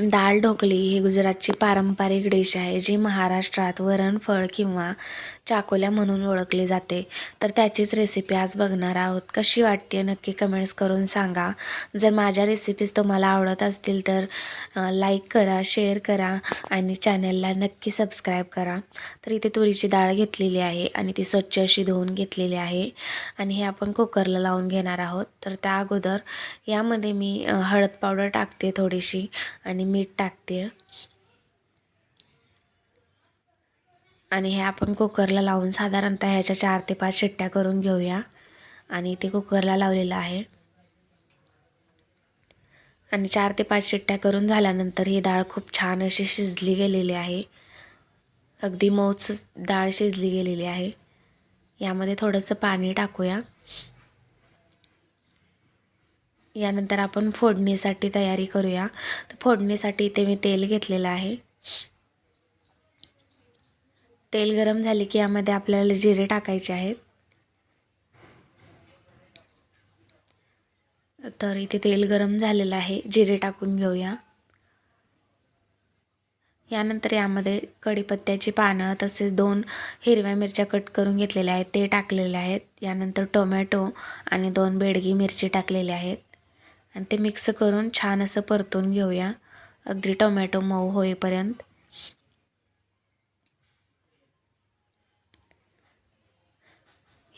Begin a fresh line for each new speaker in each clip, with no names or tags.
दाल ढोकली ही गुजरातची पारंपरिक डिश आहे जी महाराष्ट्रात वरण फळ किंवा चाकोल्या म्हणून ओळखली जाते. तर त्याचीच रेसिपी आज बघणार आहोत. कशी वाटते नक्की कमेंट्स करून सांगा. जर माझ्या रेसिपीज तुम्हाला आवडत असतील तर लाईक करा शेअर करा आणि चॅनलला नक्की सबस्क्राईब करा. तर इथे तुरीची डाळ घेतलेली आहे आणि ती स्वच्छ अशी धुवून घेतलेली आहे आणि हे आपण कुकरला लावून घेणार आहोत. तर त्या अगोदर यामध्ये मी हळद पावडर टाकते थोडीशी आणि मीठ टाकते. आणि हे आपण कुकरला लावून साधारणतः ह्याच्या चार ते पाच शिट्ट्या करून घेऊया. आणि ते कुकरला लावलेलं आहे. आणि चार ते पाच शिट्ट्या करून झाल्यानंतर ही डाळ खूप छान अशी शिजली गेलेली आहे. अगदी मऊच डाळ शिजली गेलेली आहे. यामध्ये थोडंसं पाणी टाकूया. यानंतर आपण फोडणीसाठी तयारी करूया. तर फोडणीसाठी इथे मी तेल घेतलेलं आहे. तेल गरम झाले की यामध्ये आपल्याला जिरे टाकायचे आहेत. तर इथे तेल गरम झालेलं आहे. जिरे टाकून घेऊया. यानंतर यामध्ये कढीपत्त्याची पानं तसेच दोन हिरव्या मिरच्या कट करून घेतलेल्या आहेत. ते टाकलेले आहेत. यानंतर टोमॅटो आणि दोन बेडगी मिरची टाकलेल्या आहेत. आणि ते मिक्स करून छान असं परतून घेऊया. अगदी टोमॅटो मऊ होईपर्यंत.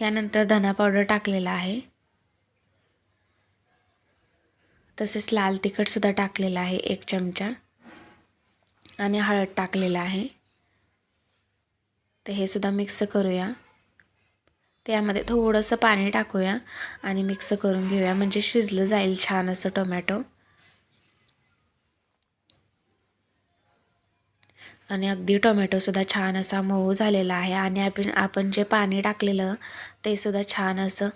यानंतर धना पावडर टाकलेला आहे. तसेच लाल तिखटसुद्धा टाकलेलं आहे एक चमचा. आणि हळद टाकलेला आहे. तर हे सुद्धा मिक्स करूया. त्यामध्ये थोडंसं पाणी टाकूया आणि मिक्स करून घेऊया. म्हणजे शिजलं जाईल छान असं टोमॅटो. आणि अगदी टोमॅटोसुद्धा छान असा मऊ झालेला आहे. आणि आपण आपण जे पाणी टाकलेलं ते सुद्धा छान असं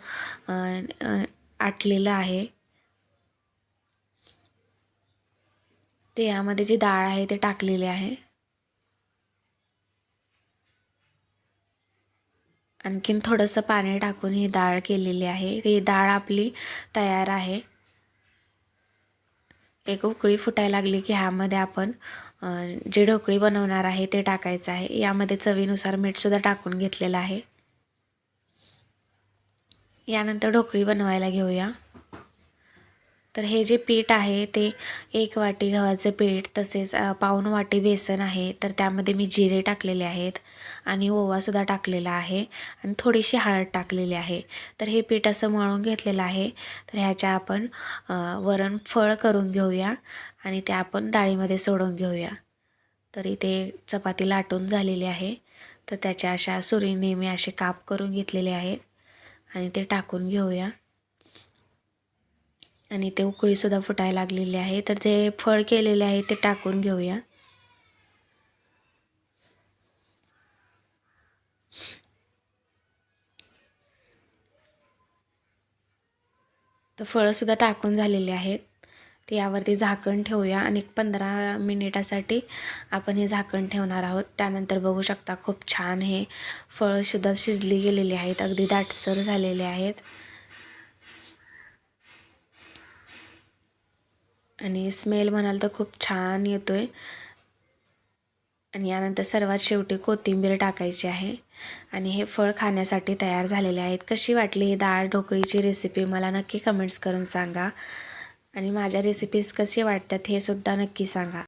आटलेलं आहे. ते यामध्ये जी डाळ आहे ते टाकलेली आहे. आणखीन थोडंसं पाणी टाकून ही डाळ केलेली आहे. ही डाळ आपली तयार आहे. एक उकळी फुटायला लागली की ह्यामध्ये आपण जे ढोकळी बनवणार आहे ते टाकायचं आहे. यामध्ये चवीनुसार मीठसुद्धा टाकून घेतलेलं आहे. यानंतर ढोकळी बनवायला घेऊया. तर हे जे पीठ आहे ते एक वाटी गव्हाचं पीठ तसेच पाऊण वाटी बेसन आहे. तर त्यामध्ये मी जिरे टाकलेले आहेत आणि ओवासुद्धा टाकलेला आहे आणि थोडीशी हळद टाकलेली आहे. तर हे पीठ असं मळून घेतलेलं आहे. तर ह्याच्या आपण वरण फळ करून घेऊया आणि ते आपण डाळीमध्ये सोडून घेऊया. तर इथे चपाती लाटून झालेली आहे. तर त्याच्या अशा सुरीने मी असे काप करून घेतलेले आहेत आणि ते टाकून घेऊया. आणि ते उकळीसुद्धा फुटायला लागलेली आहे. तर ते फळ केलेले आहे ते टाकून घेऊया. तर फळंसुद्धा टाकून झालेले आहेत. ते यावरती झाकण ठेवूया आणि पंधरा मिनिटासाठी आपण हे झाकण ठेवणार आहोत. त्यानंतर बघू शकता खूप छान हे फळंसुद्धा शिजली गेलेली आहेत. अगदी दाटसर झालेले आहेत. आणि स्मेल म्हणाल तर खूप छान येतो आहे आणि यानंतर सर्वात शेवटी कोथिंबीर टाकायची आहे. आणि हे फळ खाण्यासाठी तयार झालेले आहेत. कशी वाटली ही डाळ ढोकळीची रेसिपी मला नक्की कमेंट्स करून सांगा. आणि माझ्या रेसिपीज कशी वाटतात हे सुद्धा नक्की सांगा.